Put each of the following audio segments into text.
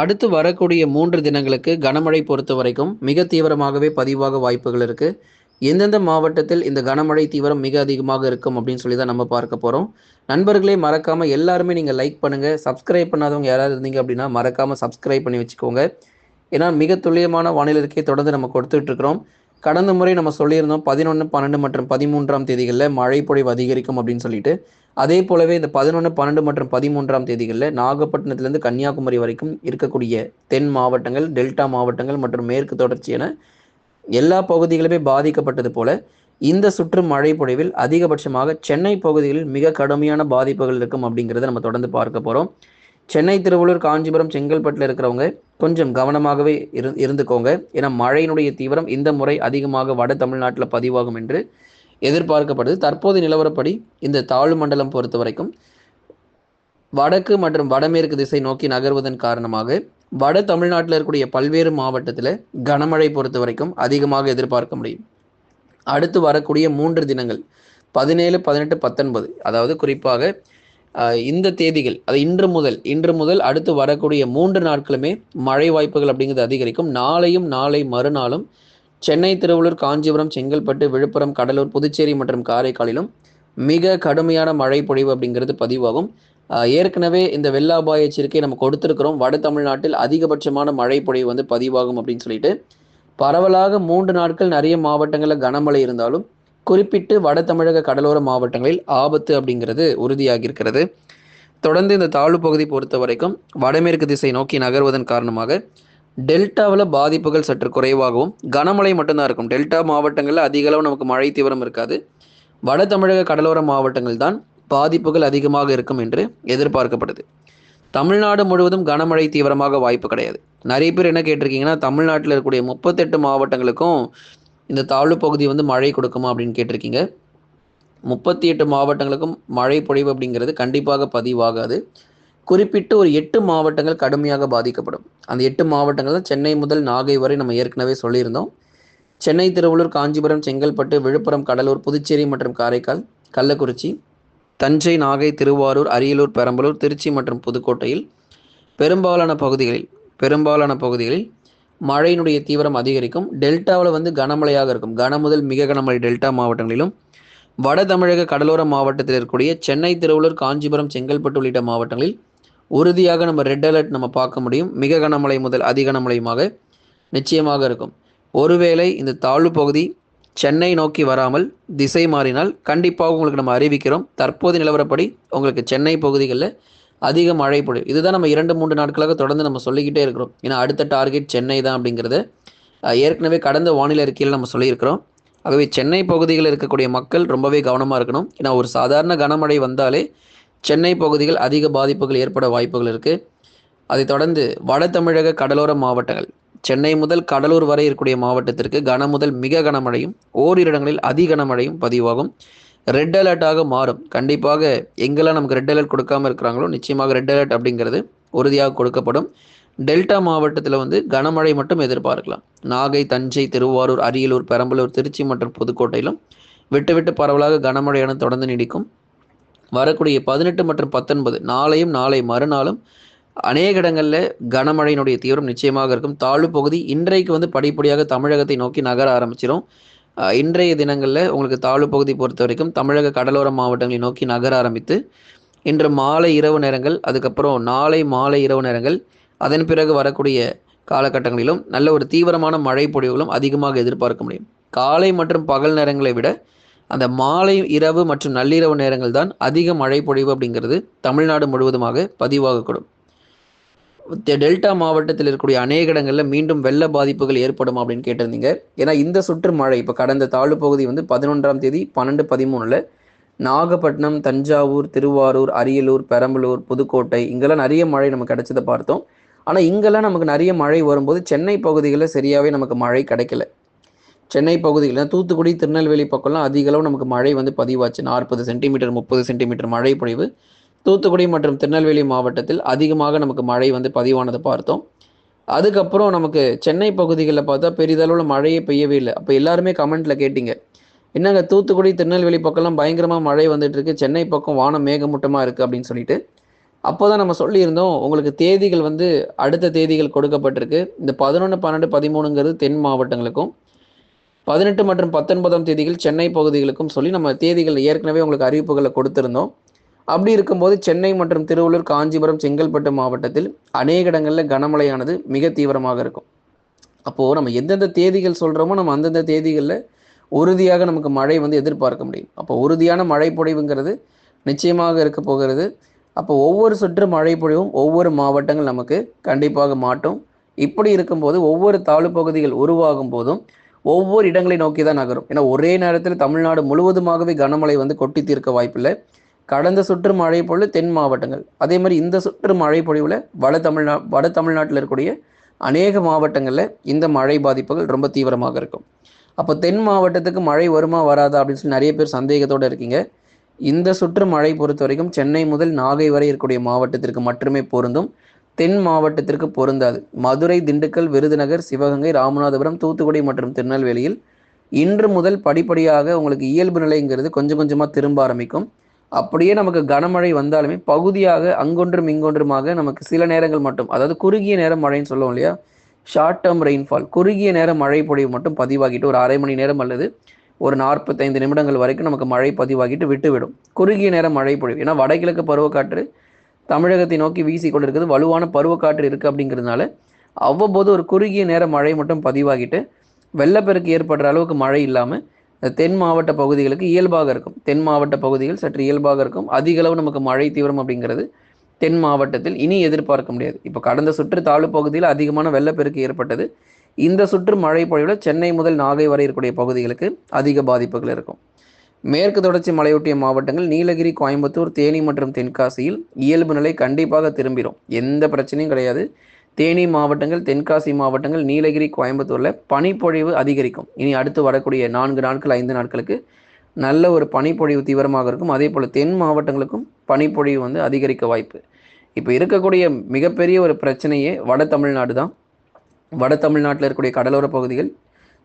அடுத்து வரக்கூடிய மூன்று தினங்களுக்கு கனமழை பொறுத்த வரைக்கும் மிக தீவிரமாகவே பதிவாக வாய்ப்புகள் இருக்கு. எந்தெந்த மாவட்டத்தில் இந்த கனமழை தீவிரம் மிக அதிகமாக இருக்கும் அப்படின்னு சொல்லி தான் நம்ம பார்க்க போகிறோம் நண்பர்களே மறக்காம எல்லாருமே நீங்கள் லைக் பண்ணுங்க. சப்ஸ்கிரைப் பண்ணாதவங்க யாராவது இருந்தீங்க அப்படின்னா மறக்காம சப்ஸ்கிரைப் பண்ணி வச்சுக்கோங்க. ஏன்னா மிக துல்லியமான வானிலை தொடர்ந்து நம்ம கொடுத்துட்டு இருக்கிறோம். கடந்த முறை நம்ம சொல்லியிருந்தோம் பதினொன்று பன்னெண்டு மற்றும் பதிமூன்றாம் தேதிகளில் மழை பொழிவு அதிகரிக்கும் அப்படின்னு சொல்லிட்டு. அதே போலவே இந்த பதினொன்று பன்னெண்டு மற்றும் பதிமூன்றாம் தேதிகளில் நாகப்பட்டினத்திலிருந்து கன்னியாகுமரி வரைக்கும் இருக்கக்கூடிய தென் மாவட்டங்கள் டெல்டா மாவட்டங்கள் மற்றும் மேற்கு தொடர்ச்சி என எல்லா பகுதிகளுமே பாதிக்கப்பட்டது போல இந்த சுற்று மழை பொழிவில் அதிகபட்சமாக சென்னை பகுதிகளில் மிக கடுமையான பாதிப்புகள் இருக்கும் அப்படிங்கிறத நம்ம தொடர்ந்து பார்க்க போகிறோம் சென்னை திருவள்ளூர் காஞ்சிபுரம் செங்கல்பட்டில் இருக்கிறவங்க கொஞ்சம் கவனமாகவே இரு இருந்துக்கோங்க. ஏன்னா மழையினுடைய தீவிரம் இந்த முறை அதிகமாக வட தமிழ்நாட்டில் பதிவாகும் என்று எதிர்பார்க்கப்படுது. தற்போது நிலவரப்படி இந்த தாழ்வு மண்டலம் பொறுத்த வரைக்கும் வடக்கு மற்றும் வடமேற்கு திசை நோக்கி நகர்வதன் காரணமாக வட தமிழ்நாட்டில் இருக்கக்கூடிய பல்வேறு மாவட்டத்தில் கனமழை பொறுத்த வரைக்கும் அதிகமாக எதிர்பார்க்க முடியும். அடுத்து வரக்கூடிய மூன்று தினங்கள் பதினேழு பதினெட்டு பத்தொன்பது. அதாவது குறிப்பாக இந்த தேதிகள் அது இன்று முதல் இன்று முதல் அடுத்து வரக்கூடிய மூன்று நாட்களுமே மழை வாய்ப்புகள் அப்படிங்கிறது அதிகரிக்கும். நாளையும் நாளை மறுநாளும் சென்னை திருவள்ளூர் காஞ்சிபுரம் செங்கல்பட்டு விழுப்புரம் கடலூர் புதுச்சேரி மற்றும் காரைக்காலிலும் மிக கடுமையான மழை பொழிவு அப்படிங்கிறது பதிவாகும். ஏற்கனவே இந்த வெள்ள அபாய எச்சரிக்கை நம்ம கொடுத்துருக்கிறோம். வட தமிழ்நாட்டில் அதிகபட்சமான மழை பொழிவு வந்து பதிவாகும் அப்படின்னு சொல்லிட்டு. பரவலாக மூன்று நாட்கள் நிறைய மாவட்டங்களில் கனமழை இருந்தாலும் குறிப்பிட்டு வட தமிழக கடலோர மாவட்டங்களில் ஆபத்து அப்படிங்கிறது உறுதியாகி இருக்கிறது தொடர்ந்து இந்த தாழ்வு பகுதி பொறுத்த வரைக்கும் வடமேற்கு திசை நோக்கி நகர்வதன் காரணமாக டெல்டாவில் பாதிப்புகள் சற்று குறைவாகவும் கனமழை மட்டும்தான் இருக்கும். டெல்டா மாவட்டங்களில் அதிக அளவு நமக்கு மழை தீவிரம் இருக்காது. வட தமிழக கடலோர மாவட்டங்கள் தான் பாதிப்புகள் அதிகமாக இருக்கும் என்று எதிர்பார்க்கப்படுது. தமிழ்நாடு முழுவதும் கனமழை தீவிரமாக வாய்ப்பு கிடையாது. நிறைய பேர் என்ன கேட்டிருக்கீங்கன்னா தமிழ்நாட்டில் இருக்கக்கூடிய முப்பத்தெட்டு மாவட்டங்களுக்கும் இந்த தாழ்வு பகுதி வந்து மழை கொடுக்குமா அப்படின்னு கேட்டிருக்கீங்க. முப்பத்தி எட்டு மாவட்டங்களுக்கும் மழை பொழிவு அப்படிங்கிறது கண்டிப்பாக பதிவாகாது. குறிப்பிட்டு ஒரு எட்டு மாவட்டங்கள் கடுமையாக பாதிக்கப்படும். அந்த எட்டு மாவட்டங்கள் தான் சென்னை முதல் நாகை வரை நம்ம ஏற்கனவே சொல்லியிருந்தோம். சென்னை திருவள்ளூர் காஞ்சிபுரம் செங்கல்பட்டு விழுப்புரம் கடலூர் புதுச்சேரி மற்றும் காரைக்கால் கள்ளக்குறிச்சி தஞ்சை நாகை திருவாரூர் அரியலூர் பெரம்பலூர் திருச்சி மற்றும் புதுக்கோட்டையில் பெரும்பாலான பகுதிகளில் பெரும்பாலான பகுதிகளில் மழையினுடைய தீவிரம் அதிகரிக்கும். டெல்டாவில் வந்து கனமழையாக இருக்கும். கன முதல் மிக கனமழை டெல்டா மாவட்டங்களிலும். வட தமிழக கடலோர மாவட்டத்தில் இருக்கக்கூடிய சென்னை திருவள்ளூர் காஞ்சிபுரம் செங்கல்பட்டு உள்ளிட்ட மாவட்டங்களில் உறுதியாக நம்ம ரெட் அலர்ட் நம்ம பார்க்க முடியும். மிக கனமழை முதல் அதி கனமழையுமாக நிச்சயமாக இருக்கும். ஒருவேளை இந்த தாழ்வு பகுதி சென்னை நோக்கி வராமல் திசை மாறினால் கண்டிப்பாக உங்களுக்கு நம்ம அறிவிக்கிறோம். தற்போது நிலவரப்படி உங்களுக்கு சென்னை பகுதிகளில் அதிக மழை பொழிவு இதுதான் நம்ம இரண்டு மூன்று நாட்களாக தொடர்ந்து நம்ம சொல்லிக்கிட்டே இருக்கிறோம். ஏன்னா அடுத்த டார்கெட் சென்னை தான் அப்படிங்கிறத ஏற்கனவே கடந்த வானிலை அறிக்கையில் நம்ம சொல்லியிருக்கிறோம். ஆகவே சென்னை பகுதிகளில் இருக்கக்கூடிய மக்கள் ரொம்பவே கவனமாக இருக்கணும். ஏன்னா ஒரு சாதாரண கனமழை வந்தாலே சென்னை பகுதிகள் அதிக பாதிப்புகள் ஏற்பட வாய்ப்புகள் இருக்குது அதைத் தொடர்ந்து வட தமிழக கடலோர மாவட்டங்கள். சென்னை முதல் கடலூர் வரை இருக்கக்கூடிய மாவட்டத்திற்கு கன முதல் மிக கனமழையும் ஓரிரு இடங்களில் அதி கனமழையும் பதிவாகும். ரெட் அலர்ட்டாக மாறும். கண்டிப்பாக எங்கெல்லாம் நமக்கு ரெட் அலர்ட் கொடுக்காம இருக்கிறாங்களோ நிச்சயமாக ரெட் அலர்ட் அப்படிங்கிறது உறுதியாக கொடுக்கப்படும். டெல்டா மாவட்டத்தில் வந்து கனமழை மட்டும் எதிர்பார்க்கலாம். நாகை தஞ்சை திருவாரூர் அரியலூர் பெரம்பலூர் திருச்சி மற்றும் புதுக்கோட்டையிலும் விட்டு விட்டு பரவலாக கனமழையான தொடர்ந்து நீடிக்கும். வரக்கூடிய பதினெட்டு மற்றும் பத்தொன்பது நாளையும் நாளை மறுநாளும் அநேக இடங்களில் கனமழையினுடைய தீவிரம் நிச்சயமாக இருக்கும். தாழ்வு பகுதி இன்றைக்கு வந்து படிப்படியாக தமிழகத்தை நோக்கி நகர ஆரம்பிச்சிடும் இன்றைய தினங்களில் உங்களுக்கு தாழ்வு பகுதி பொறுத்த வரைக்கும் தமிழக கடலோர மாவட்டங்களை நோக்கி நகர ஆரம்பித்து இன்று மாலை இரவு நேரங்கள் அதுக்கப்புறம் நாளை மாலை இரவு நேரங்கள் அதன் பிறகு வரக்கூடிய காலகட்டங்களிலும் நல்ல ஒரு தீவிரமான மழை பொழிவுகளும் அதிகமாக எதிர்பார்க்க முடியும். காலை மற்றும் பகல் நேரங்களை விட அந்த மாலை இரவு மற்றும் நள்ளிரவு நேரங்கள் தான் அதிக மழை பொழிவு அப்படிங்கிறது தமிழ்நாடு முழுவதுமாக பதிவாகக்கூடும். டெல்டா மாவட்டத்தில் இருக்கக்கூடிய அநேக இடங்களில் மீண்டும் வெள்ள பாதிப்புகள் ஏற்படும் அப்படின்னு கேட்டிருந்தீங்க. ஏன்னா இந்த சுற்று மழை இப்போ கடந்த தாழ்வு பகுதி வந்து பதினொன்றாம் தேதி பன்னெண்டு பதிமூணில் நாகப்பட்டினம் தஞ்சாவூர் திருவாரூர் அரியலூர் பெரம்பலூர் புதுக்கோட்டை இங்கெல்லாம் நிறைய மழை நமக்கு கிடைச்சதை பார்த்தோம். ஆனால் இங்கெல்லாம் நமக்கு நிறைய மழை வரும்போது சென்னை பகுதிகளில் சரியாகவே நமக்கு மழை கிடைக்கல. சென்னை பகுதிகளில் தூத்துக்குடி திருநெல்வேலி பக்கம்லாம் அதிக அளவு நமக்கு மழை வந்து பதிவாச்சு. நாற்பது சென்டிமீட்டர் முப்பது சென்டிமீட்டர் மழை பொழிவு. தூத்துக்குடி மற்றும் திருநெல்வேலி மாவட்டத்தில் அதிகமாக நமக்கு மழை வந்து பதிவானதை பார்த்தோம். அதுக்கப்புறம் நமக்கு சென்னை பகுதிகளில் பார்த்தா பெரிதளவில் மழையே பெய்யவே இல்லை. அப்போ எல்லாருமே கமெண்ட்டில் கேட்டிங்க. என்னங்க தூத்துக்குடி திருநெல்வேலி பக்கம்லாம் பயங்கரமாக மழை வந்துட்டு இருக்கு. சென்னை பக்கம் வானம் மேகமூட்டமாக இருக்குது அப்படின்னு சொல்லிட்டு. அப்போ தான் நம்ம சொல்லியிருந்தோம் உங்களுக்கு தேதிகள் வந்து அடுத்த தேதிகள் கொடுக்கப்பட்டிருக்கு. இந்த பதினொன்று பன்னெண்டு பதிமூணுங்கிறது தென் மாவட்டங்களுக்கும். பதினெட்டு மற்றும் பத்தொன்பதாம் தேதிகள் சென்னை பகுதிகளுக்கும் சொல்லி நம்ம தேதிகள் ஏற்கனவே உங்களுக்கு அறிவிப்புகளை கொடுத்துருந்தோம். அப்படி இருக்கும்போது சென்னை மற்றும் திருவள்ளூர் காஞ்சிபுரம் செங்கல்பட்டு மாவட்டத்தில் அநேக இடங்களில் கனமழையானது மிக தீவிரமாக இருக்கும். அப்போது நம்ம எந்தெந்த தேதிகள் சொல்கிறோமோ நம்ம அந்தந்த தேதிகளில் உறுதியாக நமக்கு மழை வந்து எதிர்பார்க்க முடியும். அப்போ உறுதியான மழை பொழிவுங்கிறது நிச்சயமாக இருக்க போகிறது. அப்போ ஒவ்வொரு சுற்று மழை பொழிவும் ஒவ்வொரு மாவட்டங்கள் நமக்கு கண்டிப்பாக மாட்டும். இப்படி இருக்கும்போது ஒவ்வொரு தாழ்வு பகுதிகள் உருவாகும் போதும் ஒவ்வொரு இடங்களை நோக்கி தான் நகரும். ஏன்னா ஒரே நேரத்தில் தமிழ்நாடு முழுவதுமாகவே கனமழை வந்து கொட்டி தீர்க்க வாய்ப்பில்லை. கடந்த சுற்று மழை பொழுது தென் மாவட்டங்கள். அதே மாதிரி இந்த சுற்று மழை பொழிவில் வட தமிழ்நா வட தமிழ்நாட்டில் இருக்கக்கூடிய அநேக மாவட்டங்களில் இந்த மழை பாதிப்புகள் ரொம்ப தீவிரமாக இருக்கும். அப்போ தென் மாவட்டத்துக்கு மழை வருமா வராதா அப்படின்னு சொல்லி நிறைய பேர் சந்தேகத்தோடு இருக்கீங்க. இந்த சுற்று மழை பொறுத்த வரைக்கும் சென்னை முதல் நாகை வரை இருக்கக்கூடிய மாவட்டத்திற்கு மட்டுமே பொருந்தும். தென் மாவட்டத்திற்கு பொருந்தாது. மதுரை திண்டுக்கல் விருதுநகர் சிவகங்கை ராமநாதபுரம் தூத்துக்குடி மற்றும் திருநெல்வேலியில் இன்று முதல் படிப்படியாக உங்களுக்கு இயல்பு நிலைங்கிறது கொஞ்சம் கொஞ்சமாக திரும்ப ஆரம்பிக்கும். அப்படியே நமக்கு கனமழை வந்தாலுமே பகுதியாக அங்கொன்றும் இங்கொன்றுமாக நமக்கு சில நேரங்கள் மட்டும் அதாவது குறுகிய நேரம் மழைன்னு சொல்லுவோம் இல்லையா? ஷார்ட் டேர்ம் ரெயின்ஃபால் குறுகிய நேரம் மழை பொழிவு மட்டும் பதிவாகிட்டு ஒரு அரை மணி நேரம் அல்லது ஒரு நாற்பத்தைந்து நிமிடங்கள் வரைக்கும் நமக்கு மழை பதிவாகிட்டு விட்டுவிடும். குறுகிய நேரம் மழை பொழிவு ஏன்னா வடகிழக்கு பருவக்காற்று தமிழகத்தை நோக்கி வீசி கொண்டு இருக்குது வலுவான பருவக்காற்று இருக்குது அப்படிங்கிறதுனால அவ்வப்போது ஒரு குறுகிய நேரம் மழை மட்டும் பதிவாகிட்டு வெள்ளப்பெருக்கு ஏற்படுற அளவுக்கு மழை இல்லாமல் தென் மாவட்ட பகுதிகளுக்கு இயல்பாக இருக்கும். தென் மாவட்ட பகுதிகள் சற்று இயல்பாக இருக்கும். அதிக அளவு நமக்கு மழை தீவிரம் அப்படிங்கிறது தென் மாவட்டத்தில் இனி எதிர்பார்க்க முடியாது. இப்போ கடந்த சுற்று தாழ்வு பகுதியில் அதிகமான வெள்ளப்பெருக்கு ஏற்பட்டது. இந்த சுற்று மழை பொழிவில் சென்னை முதல் நாகை வரை இருக்கக்கூடிய பகுதிகளுக்கு அதிக பாதிப்புகள் இருக்கும். மேற்கு தொடர்ச்சி மலையொட்டிய மாவட்டங்கள் நீலகிரி கோயம்புத்தூர் தேனி மற்றும் தென்காசியில் இயல்பு நிலை கண்டிப்பாக திரும்பிடும் எந்த பிரச்சனையும் கிடையாது. தேனி மாவட்டங்கள் தென்காசி மாவட்டங்கள் நீலகிரி கோயம்புத்தூரில் பனிப்பொழிவு அதிகரிக்கும். இனி அடுத்து வரக்கூடிய நான்கு நாட்கள் ஐந்து நாட்களுக்கு நல்ல ஒரு பனிப்பொழிவு தீவிரமாக இருக்கும். அதே போல் தென் மாவட்டங்களுக்கும் பனிப்பொழிவு வந்து அதிகரிக்க வாய்ப்பு. இப்போ இருக்கக்கூடிய மிகப்பெரிய ஒரு பிரச்சனையே வட தமிழ்நாடு தான். வட தமிழ்நாட்டில் இருக்கக்கூடிய கடலோர பகுதிகள்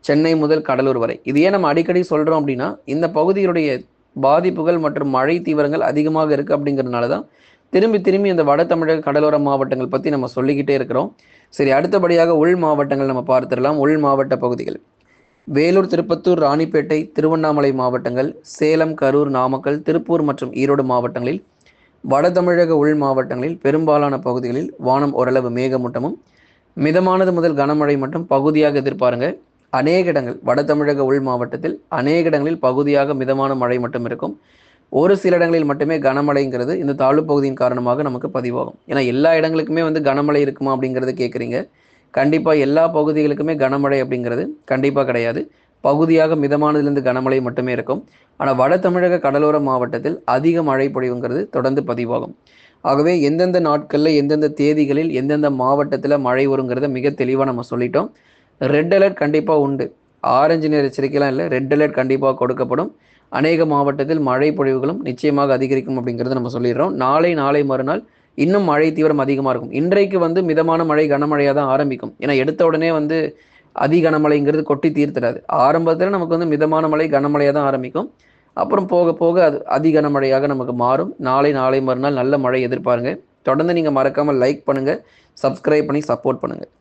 சென்னை முதல் கடலூர் வரை. இது ஏன் நம்ம அடிக்கடி சொல்கிறோம் அப்படின்னா இந்த பகுதியினுடைய பாதிப்புகள் மற்றும் மழை தீவிரங்கள் அதிகமாக இருக்குது அப்படிங்கிறதுனால தான் திரும்பி திரும்பி இந்த வட தமிழக கடலோர மாவட்டங்கள் பற்றி நம்ம சொல்லிக்கிட்டே இருக்கிறோம். சரி அடுத்தபடியாக உள் மாவட்டங்கள் நம்ம பார்த்துடலாம். உள் மாவட்ட பகுதிகள். வேலூர் திருப்பத்தூர் ராணிப்பேட்டை திருவண்ணாமலை மாவட்டங்கள் சேலம் கரூர் நாமக்கல் திருப்பூர் மற்றும் ஈரோடு மாவட்டங்களில் வட தமிழக உள் மாவட்டங்களில் பெரும்பாலான பகுதிகளில் வானம் ஓரளவு மேகமூட்டமும் மிதமானது முதல் கனமழை மட்டும் பகுதியாக எதிர்பாருங்கள். அநேக இடங்கள் வட தமிழக உள் மாவட்டத்தில் அநேக இடங்களில் பகுதியாக மிதமான மழை மட்டும் இருக்கும். ஒரு சில இடங்களில் மட்டுமே கனமழைங்கிறது இந்த தாழ்வு பகுதியின் காரணமாக நமக்கு பதிவாகும். ஏன்னா எல்லா இடங்களுக்குமே வந்து கனமழை இருக்குமா அப்படிங்கிறது கேட்குறீங்க கண்டிப்பாக எல்லா பகுதிகளுக்குமே கனமழை அப்படிங்கிறது கண்டிப்பாக கிடையாது. பகுதியாக மிதமானதிலிருந்து கனமழை மட்டுமே இருக்கும். ஆனால் வட தமிழக கடலோர மாவட்டத்தில் அதிக மழை பொழிவுங்கிறது தொடர்ந்து பதிவாகும். ஆகவே எந்தெந்த நாட்களில் எந்தெந்த தேதிகளில் எந்தெந்த மாவட்டத்தில் மழை வருங்கிறத மிக தெளிவாக நம்ம சொல்லிட்டோம். ரெட் அலர்ட் கண்டிப்பாக உண்டு. ஆரஞ்சு நேர எச்சரிக்கைலாம் இல்லை ரெட் அலர்ட் கண்டிப்பாக கொடுக்கப்படும். அநேக மாவட்டத்தில் மழை பொழிவுகளும் நிச்சயமாக அதிகரிக்கும் அப்படிங்கிறத நம்ம சொல்லிடுறோம். நாளை நாளை மறுநாள் இன்னும் மழை தீவிரம் அதிகமாக இருக்கும். இன்றைக்கு வந்து மிதமான மழை கனமழையாக தான் ஆரம்பிக்கும். ஏன்னா எடுத்த உடனே வந்து அதி கனமழைங்கிறது கொட்டி தீர்த்துடாது. ஆரம்பத்தில் நமக்கு வந்து மிதமான மழை கனமழையாக தான் ஆரம்பிக்கும். அப்புறம் போக போக அது அதி கனமழையாக நமக்கு மாறும். நாளை நாளை மறுநாள் நல்ல மழை எதிர்பாருங்க. தொடர்ந்து நீங்கள் மறக்காமல் லைக் பண்ணுங்கள் சப்ஸ்கிரைப் பண்ணி சப்போர்ட் பண்ணுங்கள்